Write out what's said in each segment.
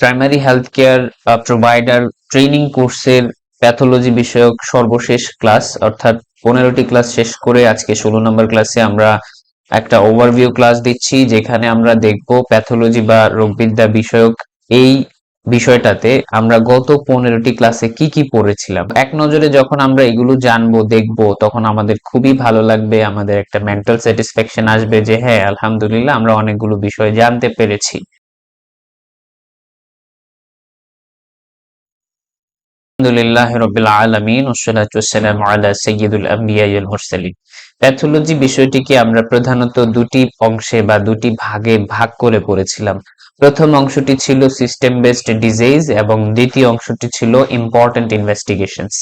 Primary health care provider training কোর্সের pathology বিষয়ক সর্বশেষ ক্লাস অর্থাৎ পনেরোটি ক্লাস শেষ করে আজকে ষোলো নম্বর ক্লাসে আমরা একটা ওভারভিউ ক্লাস দিচ্ছি, যেখানে আমরা দেখব প্যাথোলজি বা রোগবিদ্যা বিষয়ক এই বিষয়টাতে আমরা গত পনেরোটি ক্লাসে কি কি পড়েছিলাম। এক নজরে যখন আমরা এগুলো জানব, দেখব, তখন আমাদের খুবই ভালো লাগবে, আমাদের একটা মেন্টাল স্যাটিসফ্যাকশন আসবে যে হ্যাঁ আলহামদুলিল্লাহ আমরা অনেকগুলো বিষয় জানতে পেরেছি। আলহামদুলিল্লাহ রবিল আলমিন ওসালাতাম আলা সৈয়দুল আম্বিয়া ওয়াল মুরসালিন। প্যাথোলজি বিষয়টিকে আমরা প্রধানত দুটি অংশে বা দুটি ভাগে ভাগ করে পড়েছিলাম। প্রথম অংশটি ছিল সিস্টেম বেসড ডিজিজ এবং দ্বিতীয় অংশটি ছিল ইম্পর্টেন্ট ইনভেস্টিগেশনস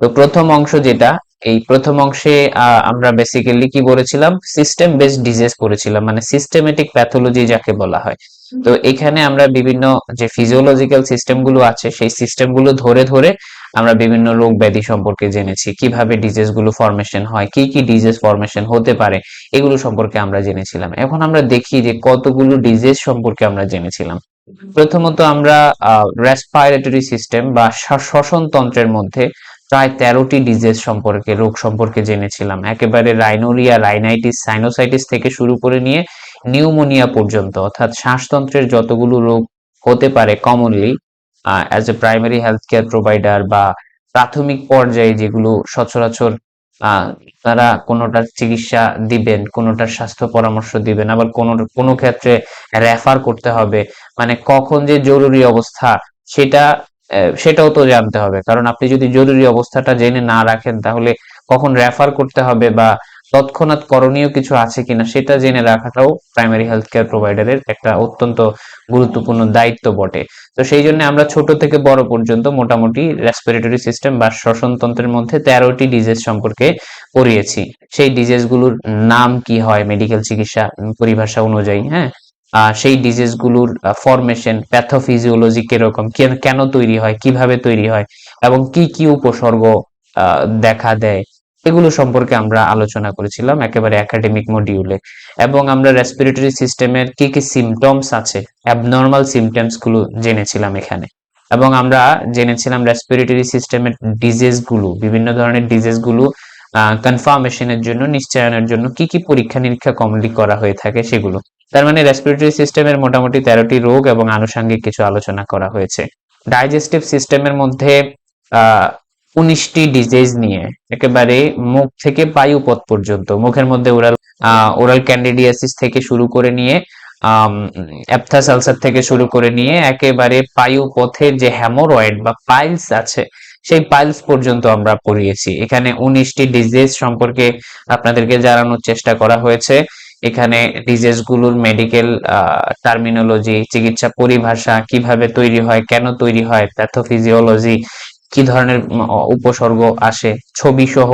তো প্রথম অংশ যেটা এই প্রথম অংশে আমরা বেসিক্যালি কি বলেছিলাম সিস্টেম বেসড ডিজিজ পড়েছিলাম মানে সিস্টেমেটিক প্যাথোলজি যাকে বলা হয়। তো এখানে আমরা বিভিন্ন যে ফিজিওলজিক্যাল সিস্টেমগুলো আছে সেই সিস্টেমগুলো ধরে ধরে আমরা বিভিন্ন রোগ ব্যাধি সম্পর্কে জেনেছি। কীভাবে ডিজিজগুলো ফরমেশন হয় কি কি ডিজিজ ফরমেশন হতে পারে এগুলো সম্পর্কে আমরা জেনেছিলাম। এখন আমরা দেখি যে কতগুলো ডিজিজ সম্পর্কে আমরা জেনেছিলাম। প্রথমত আমরা রেসপাইরেটরি সিস্টেম বা শ্বাস- শ্বসন তন্ত্রের মধ্যে প্রায় তেরোটি ডিজিজ সম্পর্কে, রোগ সম্পর্কে জেনেছিলাম। একেবারে রাইনোরিয়া রাইনাইটিস সাইনোসাইটিস থেকে শুরু করে নিয়ে নিউমোনিয়া পর্যন্ত। অর্থাৎ শ্বাসতন্ত্রের যতগুলো রোগ হতে পারে commonly as a primary health care provider বা প্রাথমিক পর্যায়ে যেগুলো সচরাচর তারা কোনোটার চিকিৎসা দিবেন, কোনোটার স্বাস্থ্য পরামর্শ দিবেন, আবার কোনো কোনো ক্ষেত্রে রেফার করতে হবে। মানে কখন যে জরুরি অবস্থা, সেটা সেটাও তো জানতে হবে। কারণ আপনি যদি জরুরি অবস্থাটা জেনে না রাখেন, তাহলে কখন রেফার করতে হবে বা তৎক্ষণাৎ করণীয় কিছু আছে কিনা সেটা জেনে রাখাটাও প্রাইমারি হেলথ কেয়ার প্রোভাইডারের একটা অত্যন্ত গুরুত্বপূর্ণ দায়িত্ব বটে। তো সেই জন্য আমরা ছোট থেকে বড় পর্যন্ত মোটামুটি রেসপিরেটরি সিস্টেম বা শ্বসনতন্ত্রের মধ্যে তেরোটি ডিজিজ সম্পর্কে পড়িয়েছি। সেই ডিজিজগুলোর নাম কি হয় মেডিকেল চিকিৎসা পরিভাষা অনুযায়ী হ্যাঁ? সেই ডিজিজগুলোর ফরমেশন প্যাথোফিজিওলজি কীরকম, কেন তৈরি হয়, কীভাবে তৈরি হয়, এবং কি কি উপসর্গ দেখা দেয়, এগুলো সম্পর্কে আমরা আলোচনা করেছিলাম একেবারে একাডেমিক মডিউলে এবং আমরা রেসপিরেটরি সিস্টেমের কি কি সিমটমস আছে অ্যাবনর্মাল সিমটমসগুলো জেনেছিলাম এখানে। এবং আমরা জেনেছিলাম রেসপিরেটরি সিস্টেমের ডিজিজগুলো, বিভিন্ন ধরনের ডিজিজগুলো কনফার্মেশনের জন্য, নিশ্চয়নের জন্য কি কি পরীক্ষা নিরীক্ষা কমনলি করা হয়ে থাকে সেগুলো। তার মানে রেসপিরেটরি সিস্টেমের মোটামুটি তেরোটি রোগ এবং আনুষঙ্গিক কিছু আলোচনা করা হয়েছে। ডাইজেস্টিভ সিস্টেমের মধ্যে উনিশটি ডিজিজ নিয়ে, একেবারে মুখ থেকে বায়ুপথ পর্যন্ত, মুখের মধ্যে ওরাল আহ ওরাল ক্যান্ডিডিয়াসিস থেকে শুরু করে নিয়ে অ্যাপথাস আলসার থেকে শুরু করে নিয়ে, একেবারে পায়ু পায়ুপথের যে হ্যামোরয়েড বা পাইলস আছে, সেই পাইলস পর্যন্ত আমরা পড়িয়েছি। এখানে উনিশটি ডিজিজ সম্পর্কে আপনাদেরকে জানানোর চেষ্টা করা হয়েছে। এখানে ডিজিজগুলোর মেডিকেল টার্মিনোলজি চিকিৎসা পরিভাষা কীভাবে তৈরি হয়, কেন তৈরি হয় প্যাথোফিজিওলজি কি ধরনের উপসর্গ আসে ছবি সহ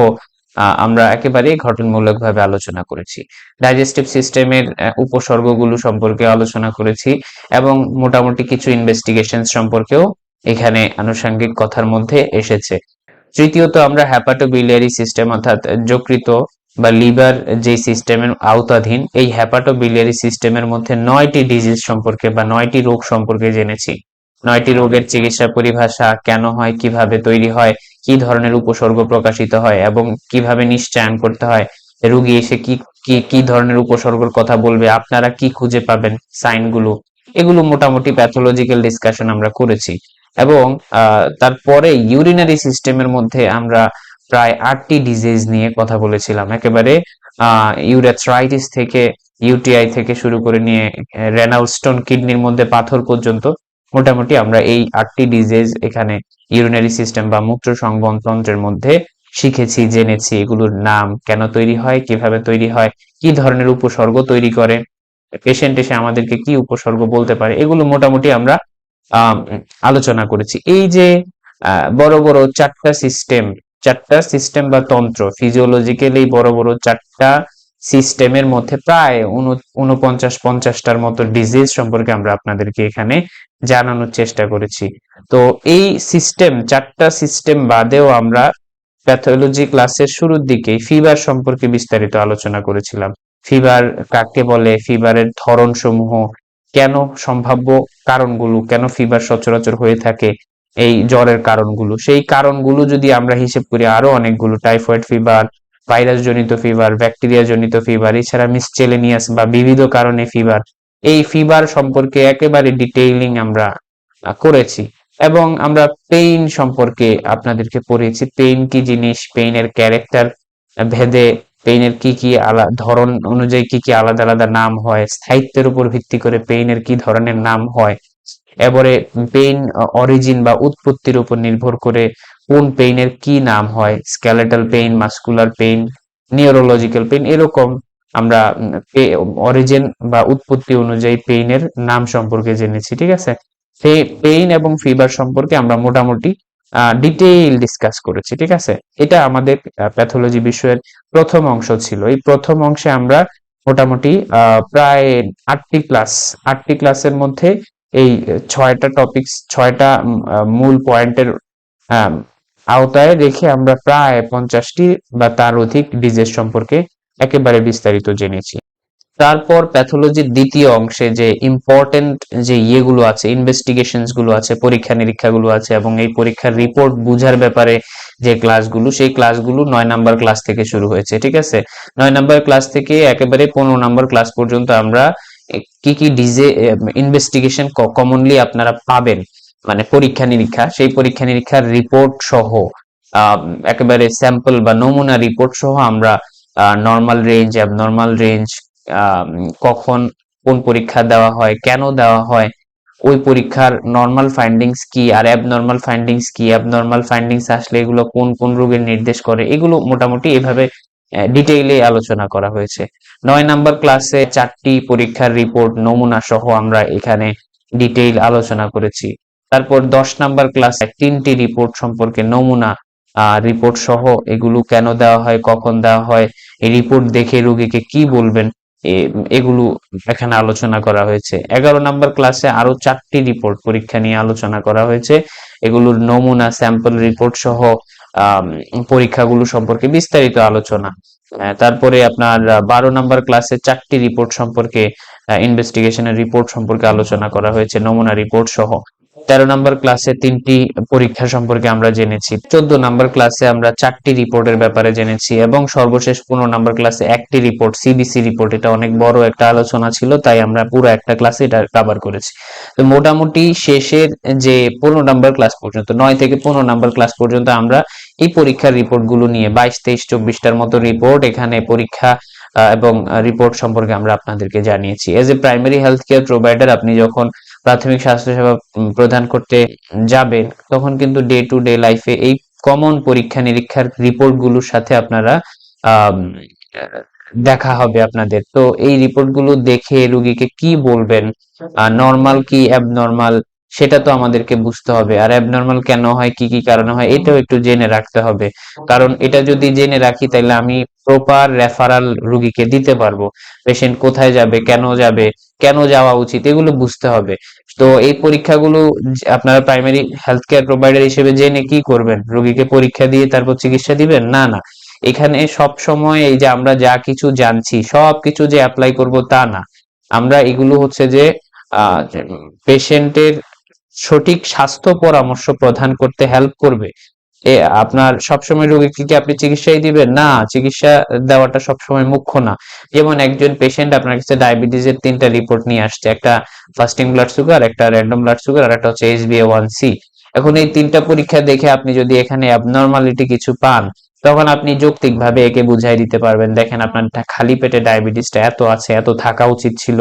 আমরা একেবারে ঘটনমূলক ভাবে আলোচনা করেছি। ডাইজেস্টিভ সিস্টেমের উপসর্গগুলো সম্পর্কে আলোচনা করেছি এবং মোটামুটি কিছু ইনভেস্টিগেশন সম্পর্কেও এখানে আনুষঙ্গিক কথার মধ্যে এসেছে। তৃতীয়ত আমরা হ্যাপাটোবিলিয়ারি সিস্টেম অর্থাৎ যকৃত বা লিভার যে সিস্টেমের আওতাধীন, এই হ্যাপাটোবিলিয়ারি সিস্টেমের মধ্যে নয়টি ডিজিজ সম্পর্কে বা নয়টি রোগ সম্পর্কে জেনেছি। নয়টি রোগের চিকিৎসা পরিভাষা কেন হয়, কীভাবে তৈরি হয়, কি ধরনের উপসর্গ প্রকাশিত হয় এবং কীভাবে নিশ্চয়ন করতে হয়, রোগী এসে কি কি ধরনের উপসর্গের কথা বলবে, আপনারা কি খুঁজে পাবেন সাইনগুলো, এগুলো মোটামুটি প্যাথোলজিক্যাল ডিসকাশন আমরা করেছি। এবং তারপরে ইউরিনারি সিস্টেমের মধ্যে আমরা প্রায় আটটি ডিজিজ নিয়ে কথা বলেছিলাম। একেবারে ইউরেথ্রাইটিস থেকে ইউটিআই থেকে শুরু করে নিয়ে রেনাল স্টোন কিডনির মধ্যে পাথর পর্যন্ত মোটামুটি আমরা এই আটটি ডিজিজ এখানে ইউরিনারি সিস্টেম বা মূত্র সংবনতন্ত্রের মধ্যে শিখেছি জেনেছি এগুলোর নাম কেন তৈরি হয় কীভাবে তৈরি হয় কি ধরনের উপসর্গ তৈরি করে পেশেন্ট এসে আমাদেরকে কি উপসর্গ বলতে পারে এগুলো মোটামুটি আমরা আম, আলোচনা করেছি। এই যে বড় বড় চারটা সিস্টেম চারটা সিস্টেম বা তন্ত্র ফিজিওলজিক্যালি বড় বড় চারটা সিস্টেমের মধ্যে প্রায় উন- উনপঞ্চাশ পঞ্চাশটার মতো ডিজিজ সম্পর্কে আমরা আপনাদেরকে এখানে জানানোর চেষ্টা করেছি। তো এই সিস্টেম চারটা সিস্টেম বাদেও আমরা প্যাথোলজি ক্লাসের শুরুর দিকে ফিভার সম্পর্কে বিস্তারিত আলোচনা করেছিলাম। ফিভার কাকে বলে? ফিভারের ধরন সমূহ কেন সম্ভাব্য কারণগুলো? কেন ফিভার সচরাচর হয়ে থাকে? এই জ্বরের কারণগুলো। সেই কারণগুলো যদি আমরা হিসেব করি, আরও অনেকগুলো টাইফয়েড ফিভার ভাইরাস জনিত ফিভার ব্যাকটেরিয়া জনিত ফিভার এছাড়া মিসচেলেনিয়াস বা বিবিধ কারণে ফিভার এই ফিভার সম্পর্কে একেবারে ডিটেইলিং আমরা করেছি। এবং আমরা পেইন সম্পর্কে আপনাদেরকে পড়িয়েছি। পেইন কি জিনিস? পেইনের ক্যারেক্টার ভেদে পেইনের কি কি আলাদা ধরন অনুযায়ী কি কি আলাদা আলাদা নাম হয়? স্থায়িত্বের উপর ভিত্তি করে পেইনের কি ধরনের নাম হয়? এবারে পেইন অরিজিন বা উৎপত্তির উপর নির্ভর করে কোন পেইনের কি নাম হয় skeletal pain muscular pain neurological pain এরকম আমরা অরিজিন বা উৎপত্তি অনুযায়ী পেইনের নাম সম্পর্কে জেনেছি, ঠিক আছে? সেই পেইন এবং ফিভার সম্পর্কে আমরা মোটামুটি ডিটেইল ডিসকাস করেছি, ঠিক আছে? এটা আমাদের প্যাথোলজি বিষয়ের প্রথম অংশ ছিল। এই প্রথম অংশে আমরা মোটামুটি প্রায় আটটি ক্লাস আটটি ক্লাসের মধ্যে এই ছয়টা টপিকস ছয়টা মূল পয়েন্টের আওতায় রেখে আমরা প্রায় পঞ্চাশটি বা তার অধিক ডিজিজ সম্পর্কে একেবারে বিস্তারিত জেনেছি। তারপর প্যাথোলজির দ্বিতীয় অংশে যে ইম্পর্টেন্ট যে ইয়েগুলো আছে ইনভেস্টিগেশনসগুলো আছে, পরীক্ষা নিরীক্ষাগুলো আছে এবং এই পরীক্ষার রিপোর্ট বুঝার ব্যাপারে যে ক্লাসগুলো সেই ক্লাসগুলো নয় নাম্বার ক্লাস থেকে শুরু হয়েছে, ঠিক আছে? নয় নাম্বার ক্লাস থেকে একেবারে পনেরো নাম্বার ক্লাস পর্যন্ত আমরা কি কি ডিজে ইনভেস্টিগেশন কমনলি আপনারা পাবেন? মানে পরীক্ষা নিরীক্ষা, সেই পরীক্ষা নিরীক্ষার রিপোর্ট সহ একেবারে স্যাম্পল বা নমুনা রিপোর্ট সহ আমরা নর্মাল রেঞ্জ অ্যাবনর্মাল রেঞ্জ কখন কোন পরীক্ষা দেওয়া হয়, কেন দেওয়া হয়, ওই পরীক্ষার নর্মাল ফাইন্ডিংস কি আর অ্যাবনর্মাল ফাইন্ডিংস কি? অ্যাবনর্মাল ফাইন্ডিংস আসলে এগুলো কোন কোন রোগের নির্দেশ করে? এগুলো মোটামুটি এভাবে ডিটেইলে আলোচনা করা হয়েছে। নয় নাম্বার ক্লাসে চারটি পরীক্ষার রিপোর্ট নমুনা সহ আমরা এখানে ডিটেইল আলোচনা করেছি। তারপর দশ নাম্বার ক্লাসে তিনটি রিপোর্ট সম্পর্কে নমুনা রিপোর্ট সহ এগুলো কেন দেওয়া হয়, কখন দেওয়া হয়, এই রিপোর্ট দেখে রোগীকে কি বলবেন এগুলো এখানে আলোচনা করা হয়েছে। এগারো নাম্বার ক্লাসে আরও চারটি রিপোর্ট পরীক্ষা নিয়ে আলোচনা করা হয়েছে। এগুলোর নমুনা স্যাম্পল রিপোর্ট সহ পরীক্ষাগুলো সম্পর্কে বিস্তারিত আলোচনা। তারপরে আপনার বারো নম্বর ক্লাসে চারটি রিপোর্ট সম্পর্কে ইনভেস্টিগেশনের রিপোর্ট সম্পর্কে আলোচনা করা হয়েছে, নমুনা রিপোর্ট সহ। তেরো নাম্বার ক্লাসে তিনটি পরীক্ষা সম্পর্কে আমরা জেনেছি। চোদ্দ নাম্বার ক্লাসে আমরা চারটি রিপোর্টের ব্যাপারে জেনেছি এবং সর্বশেষ পনেরো নাম্বার ক্লাসে একটি রিপোর্ট সিবিসি রিপোর্ট। এটা অনেক বড় একটা আলোচনা ছিল, তাই আমরা পুরো একটা ক্লাসে এটা কভার করেছি। তো মোটামুটি শেষের যে পনেরো নাম্বার ক্লাস পর্যন্ত, নয় থেকে পনেরো নাম্বার ক্লাস পর্যন্ত আমরা এই পরীক্ষার রিপোর্টগুলো নিয়ে বাইশ, তেইশ, চব্বিশটার মতো রিপোর্ট, এখানে পরীক্ষা এবং রিপোর্ট সম্পর্কে আমরা আপনাদেরকে জানিয়েছি। As a primary health care provider আপনি যখন প্রাথমিক স্বাস্থ্যসেবা প্রদান করতে যাবেন, তখন কিন্তু ডে টু ডে লাইফে এই কমন পরীক্ষা নিরীক্ষার রিপোর্টগুলোর সাথে আপনারা দেখা হবে আপনাদের। তো এই রিপোর্টগুলো দেখে রুগীকে কি বলবেন? নর্মাল কি অ্যাবনর্মাল সেটা তো আমাদেরকে বুঝতে হবে। আর অ্যাবনর্মাল কেন হয়, কি কি কারণে হয়, এটাও একটু জেনে রাখতে হবে। কারণ এটা যদি জেনে রাখি তাহলে আমি প্রপার রেফারাল রুগীকে দিতে পারব। পেশেন্ট কোথায় যাবে, কেন যাবে, কেন যাওয়া উচিত, এগুলো বুঝতে হবে। তো এই পরীক্ষাগুলো আপনারা প্রাইমারি হেলথ কেয়ার প্রোভাইডার হিসেবে জেনে কি করবেন? রোগীকে পরীক্ষা দিয়ে তারপর চিকিৎসা দিবেন? না না। এখানে সব সময় এই যে আমরা যা কিছু জানছি, সব কিছু যে অ্যাপ্লাই করব তা না। আমরা এগুলো হচ্ছে যে পেশেন্টের সঠিক স্বাস্থ্য পরামর্শ প্রদান করতে হেল্প করবে। এ, আপনার সবসময় রোগীকে কি আপনি চিকিৎসাই দিবেন? না, চিকিৎসা দেওয়াটা সবসময় মুখ্য না। যেমন একজন পেশেন্ট আপনার কাছে ডায়াবেটিসের তিনটা রিপোর্ট নিয়ে আসছে। একটা ফাস্টিং ব্লাড সুগার একটা র্যান্ডম ব্লাড সুগার আর একটা হচ্ছে এইচবিএ1 সি এখন এই তিনটা পরীক্ষা দেখে আপনি যদি এখানে অ্যাবনর্মালিটি কিছু পান, তখন আপনি যৌক্তিকভাবে একে বুঝাই দিতে পারবেন। দেখেন আপনার খালি পেটে ডায়াবেটিসটা এত আছে, এত থাকা উচিত ছিল।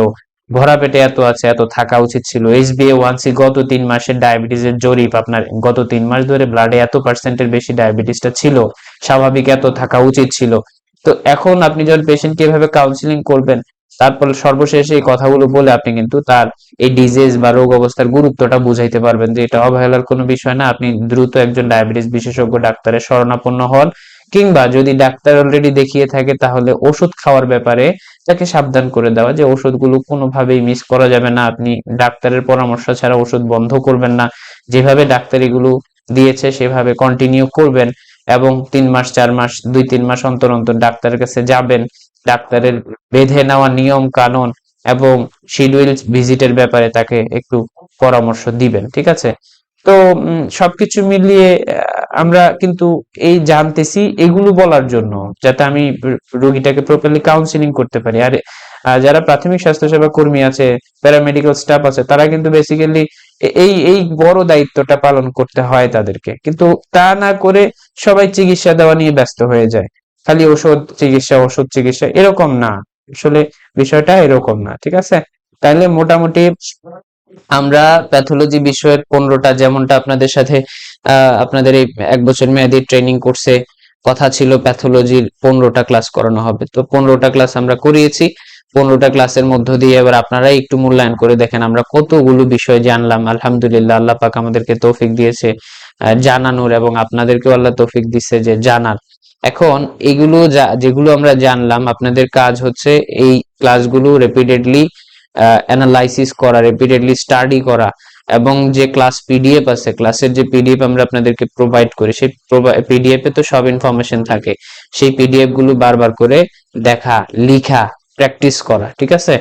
ভরা পেটে এত আছে, এত থাকা উচিত ছিল। এস এইচবিএ1 সি গত তিন মাসের ডায়াবেটিসের জরিপ আপনার, গত তিন মাস ধরে ব্লাডে এত পার্সেন্টের বেশি ডায়াবেটিসটা ছিল, স্বাভাবিক এত থাকা উচিত ছিল। তো এখন আপনি যখন পেশেন্টকে এভাবে কাউন্সিলিং করবেন, তারপর সর্বশেষে এই কথাগুলো বলে আপনি কিন্তু তার এই ডিজিজ বা রোগ অবস্থার গুরুত্বটা বুঝাইতে পারবেন যে এটা অবহেলার কোনো বিষয় না। আপনি দ্রুত একজন ডায়াবেটিস বিশেষজ্ঞ ডাক্তারের শরণাপন্ন হন। কিংবা যদি ডাক্তার অলরেডি দেখিয়ে থাকে, তাহলে ওষুধ খাওয়ার ব্যাপারে তাকে সাবধান করে দেওয়া যে ওষুধগুলো কোনোভাবেই মিস করা যাবে না। আপনি ডাক্তারের পরামর্শ ছাড়া ওষুধ বন্ধ করবেন না। যেভাবে ডাক্তার এগুলো দিয়েছে, সেভাবে কন্টিনিউ করবেন এবং তিন মাস, চার মাস, দুই, তিন মাস অন্তর অন্তর ডাক্তারের কাছে যাবেন। ডাক্তারের বেঁধে নেওয়া নিয়ম কানুন এবং শিডিউল ভিজিটের ব্যাপারে তাকে একটু পরামর্শ দিবেন, ঠিক আছে? তো সবকিছু মিলিয়ে আমরা কিন্তু এই জানতেছি এগুলো বলার জন্য, যাতে আমি রোগীটাকে প্রপারলি কাউন্সিলিং করতে পারি। আর যারা প্রাথমিক স্বাস্থ্যসেবা কর্মী আছে প্যারামেডিক্যাল স্টাফ আছে, তারা কিন্তু বেসিক্যালি এই এই বড় দায়িত্বটা পালন করতে হয় তাদেরকে। কিন্তু তা না করে সবাই চিকিৎসা দেওয়া নিয়ে ব্যস্ত হয়ে যায়। খালি ওষুধ চিকিৎসা ওষুধ চিকিৎসা, এরকম না। আসলে বিষয়টা এরকম না, ঠিক আছে? তাহলে মোটামুটি আমরা প্যাথোলজি বিষয়ের পনেরোটা, যেমনটা আপনাদের সাথে আপনাদের এই এক বছর মেয়াদী ট্রেনিং কোর্সে কথা ছিল প্যাথোলজির পনেরোটা ক্লাস করানো হবে। তো পনেরোটা ক্লাস আমরা করিয়েছি। পনেরোটা ক্লাসের মধ্য দিয়ে এবার আপনারাই একটু মূল্যায়ন করে দেখেন আমরা কতগুলো বিষয় জানলাম। আলহামদুলিল্লাহ, আল্লাহ পাক আমাদেরকে তৌফিক দিয়েছে জানানোর এবং আপনাদেরকেও আল্লাহ তৌফিক দিচ্ছে যে জানার। এখন এগুলো যেগুলো আমরা জানলাম, আপনাদের কাজ হচ্ছে এই ক্লাসগুলো রিপিটেডলি অ্যানালাইসিস করা রিপিটেডলি স্টাডি করা, এবং যে ক্লাস পিডিএফ আছে ক্লাসের যে পিডিএফ আমরা আপনাদেরকে প্রোভাইড করি, সেই পিডিএফ এ তো সব ইনফরমেশন থাকে। সেই পিডিএফগুলো বারবার করে দেখা, লিখা প্র্যাকটিস করা, ঠিক আছে?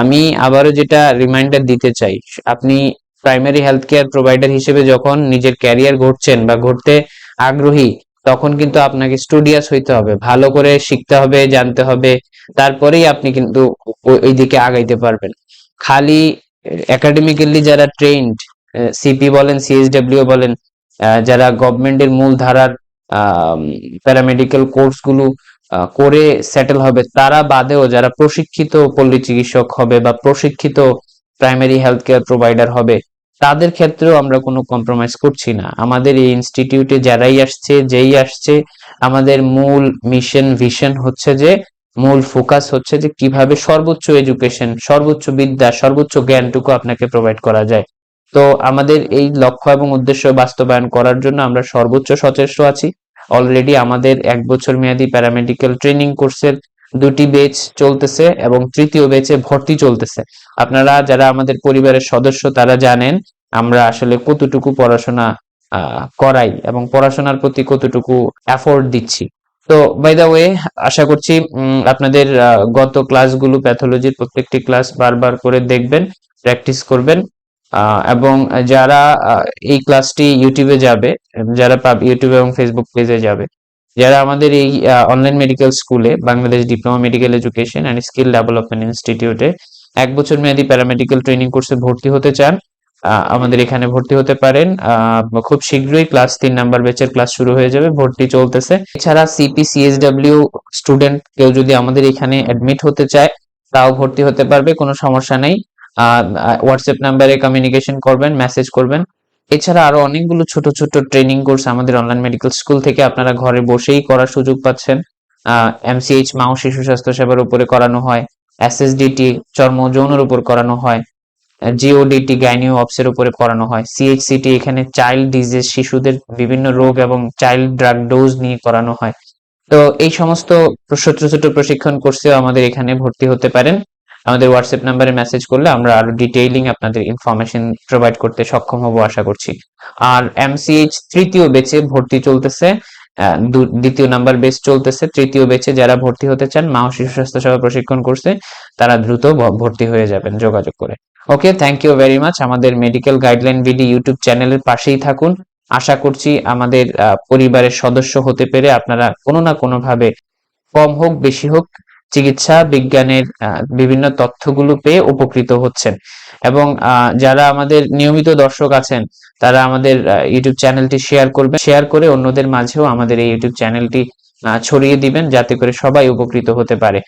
আমি আবারও যেটা রিমাইন্ডার দিতে চাই, আপনি প্রাইমারি হেলথ কেয়ার প্রোভাইডার হিসেবে যখন নিজের ক্যারিয়ার গড়ছেন বা গড়তে আগ্রহী তখন কিন্তু আপনাকে স্টুডিয়াস হইতে হবে, ভালো করে শিখতে হবে, জানতে হবে, তারপরেই আপনি কিন্তু ওই দিকে আগাইতে পারবেন। খালি একাডেমিক্যালি যারা ট্রেন্ড সিপি বলেন সিএসডব্লিউ বলেন যারা গভর্নমেন্টের মূল ধারার প্যারামেডিক্যাল কোর্সগুলো করে সেটেল হবে, তারা বাদেও যারা প্রশিক্ষিত পল্লী চিকিৎসক হবে বা প্রশিক্ষিত প্রাইমারি হেলথ কেয়ার প্রোভাইডার হবে তাদের ক্ষেত্রেও আমরা কোনো কম্প্রোমাইজ করছি না। আমাদের এই ইনস্টিটিউটে যারাই আসছে, যেই আসছে, আমাদের মূল মিশন ভিশন হচ্ছে যে, মূল ফোকাস হচ্ছে যে কীভাবে সর্বোচ্চ এডুকেশন সর্বোচ্চ বিদ্যা, সর্বোচ্চ জ্ঞানটুকু আপনাকে প্রোভাইড করা যায়। তো আমাদের এই লক্ষ্য এবং উদ্দেশ্য বাস্তবায়ন করার জন্য আমরা সর্বোচ্চ সচেষ্ট আছি। অলরেডি আমাদের এক বছর মেয়াদী প্যারামেডিক্যাল ট্রেনিং কোর্সের দুটি বেচ চলতেছে এবং তৃতীয় বেচে ভর্তি চলতেছে। আপনারা যারা আমাদের পরিবারের সদস্য, তারা জানেন আমরা আসলে কতটুকু পড়াশোনা করাই এবং পড়াশোনার প্রতি কতটুকু এফোর্ট দিচ্ছি। তো বাই দা ওয়ে আশা করছি আপনাদের গত ক্লাসগুলো প্যাথোলজির প্রত্যেকটি ক্লাস বারবার করে দেখবেন প্র্যাকটিস করবেন। এবং যারা এই ক্লাসটি ইউটিউবে যাবে, যারা ইউটিউব এবং ফেসবুক পেজে যাবে যারা আমাদের এই অনলাইন মেডিকেল স্কুলে Bangladesh diploma medical education and skill development ইনস্টিটিউটে এক বছর মেয়াদী প্যারামেডিক্যাল ট্রেনিং কোর্সে ভর্তি হতে চান আমাদের এখানে ভর্তি হতে পারেন। খুব শীঘ্রই ক্লাস তিন নাম্বার ব্যাচের ক্লাস শুরু হয়ে যাবে, ভর্তি চলতেছে। এছাড়া সিপি সিএসডব্লিউ স্টুডেন্ট কেউ যদি আমাদের এখানে অ্যাডমিট হতে চায়, তাও ভর্তি হতে পারবে, কোনো সমস্যা নেই। হোয়াটসঅ্যাপ নাম্বারে কমিউনিকেশন করবেন মেসেজ করবেন। এছাড়া আরও অনেকগুলো ছোট ছোট ট্রেনিং কোর্স আমাদের অনলাইন মেডিকেল স্কুল থেকে আপনারা ঘরে বসেই করার সুযোগ পাচ্ছেন। এমসিএইচ মাও শিশু স্বাস্থ্য সেবার উপরে করানো হয় এসএসডিটি চর্ম যৌনের উপর করানো হয় জিওডিটি গাইনিও অপসের উপরে করানো হয় সিএইচসিটি এখানে চাইল্ড ডিজিজ শিশুদের বিভিন্ন রোগ এবং চাইল্ড ড্রাগ ডোজ নিয়ে করানো হয়। তো এই সমস্ত ছোট ছোট প্রশিক্ষণ কোর্সেও আমাদের এখানে ভর্তি হতে পারেন। আমাদের হোয়াটসঅ্যাপ নাম্বারে মেসেজ করলে আমরা আরও ডিটেইলিং আপনাদের ইনফরমেশন প্রোভাইড করতে সক্ষম হব আশা করছি। আর এমসিএইচ তৃতীয় বেচে ভর্তি চলতেছে দ্বিতীয় নাম্বার বেচ চলতেছে, তৃতীয় বেচে যারা ভর্তি হতে চান, মা ও শিশু স্বাস্থ্য সেবা প্রশিক্ষণ কোর্সে, তারা দ্রুত ভর্তি হয়ে যাবেন যোগাযোগ করে। Okay thank you very much আমাদের মেডিকেল গাইডলাইন ভিডি ইউটিউব চ্যানেলের পাশেই থাকুন। আশা করছি আমাদের পরিবারের সদস্য হতে পেরে আপনারা কোনো না কোনো ভাবে কম হোক, বেশি হোক চিকিৎসা, বিজ্ঞানের বিভিন্ন তথ্যগুলো পেয়ে উপকৃত হচ্ছেন। এবং যারা আমাদের নিয়মিত দর্শক আছেন, তারা আমাদের ইউটিউব চ্যানেলটি শেয়ার করবেন। শেয়ার করে অন্যদের মাঝেও আমাদের এই ইউটিউব চ্যানেলটি ছড়িয়ে দিবেন, যাতে করে সবাই উপকৃত হতে পারে।